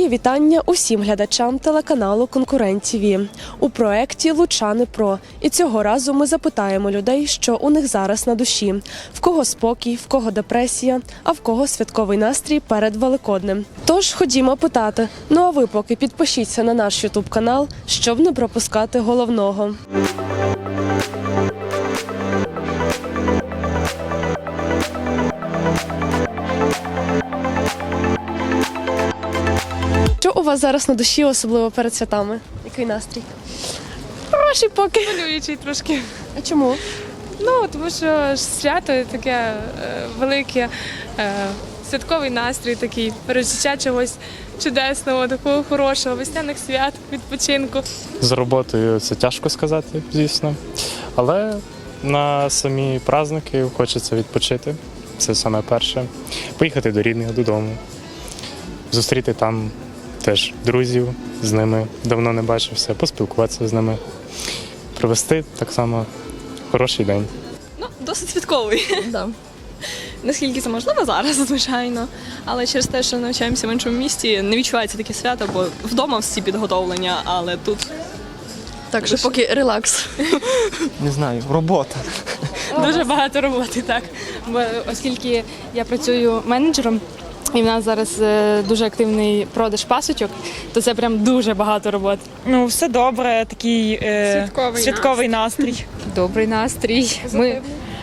Моє вітання усім глядачам телеканалу Конкурент ТВ у проєкті Лучани Про. І цього разу ми запитаємо людей, що у них зараз на душі: в кого спокій, в кого депресія, а в кого святковий настрій перед Великоднем. Тож ходімо питати. Ну а ви поки підпишіться на наш Ютуб канал, щоб не пропускати головного. Що у вас зараз на душі, особливо перед святами? Який настрій? Хороший поки. Хвилюючий трошки. А чому? Ну, тому що свято таке е, велике, е, святковий настрій такий, пережиття чогось чудесного, такого хорошого, весняних свят, відпочинку. З роботою це тяжко сказати, звісно. Але на самі праздники хочеться відпочити. Це саме перше. Поїхати до рідних додому, зустріти там теж друзів, з ними давно не бачився, поспілкуватися з ними, провести так само хороший день. Ну, досить святковий. Да. Наскільки це можливо зараз, звичайно. Але через те, що навчаємося в іншому місті, не відчувається таке свято, бо вдома всі підготовлення, але тут Так що поки релакс. Не знаю, робота. Дуже багато роботи, так. Бо оскільки я працюю менеджером. І в нас зараз е, дуже активний продаж пасочок, то це прям дуже багато роботи. Ну, все добре, такий е, святковий, настрій. Добрий настрій. Ми,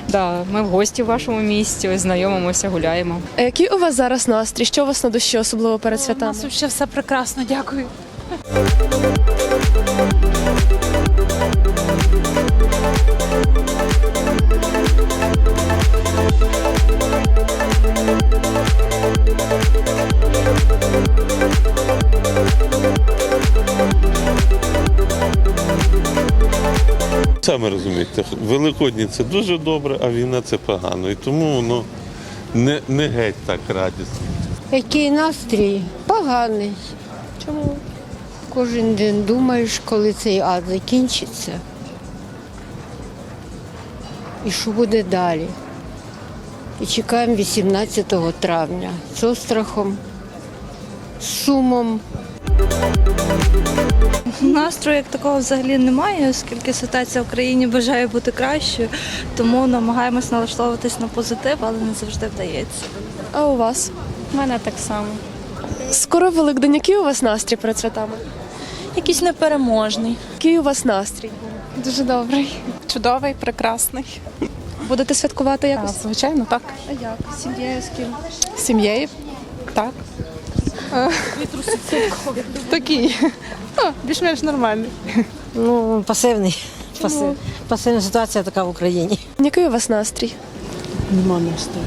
да, ми в гості в вашому місті, ось знайомимося, гуляємо. А який у вас зараз настрій? Що у вас на душі, особливо перед У нас ще все прекрасно, дякую. Саме розумієте, Великодні це дуже добре, а війна це погано. І тому воно не, не геть так радісно. Який настрій? Поганий. Чому? Кожен день думаєш, коли цей ад закінчиться. І що буде далі? І чекаємо 18 травня з острахом, з сумом. Настрою як такого взагалі немає, оскільки ситуація в країні бажає бути кращою, тому намагаємось налаштовуватись на позитив, але не завжди вдається. А у вас? У мене так само. Скоро Великдень. Який у вас настрій перед святами? Якийсь непереможний. Який у вас настрій? Дуже добрий. Чудовий, прекрасний. Будете святкувати якось? звичайно, так. А як? Сім'єю з ким? З сім'єю. Так. Такий. Ну, більш-менш нормальний. Ну, пасивний. Пасив. Пасивна ситуація така в Україні. Який у вас настрій? Нема настрою.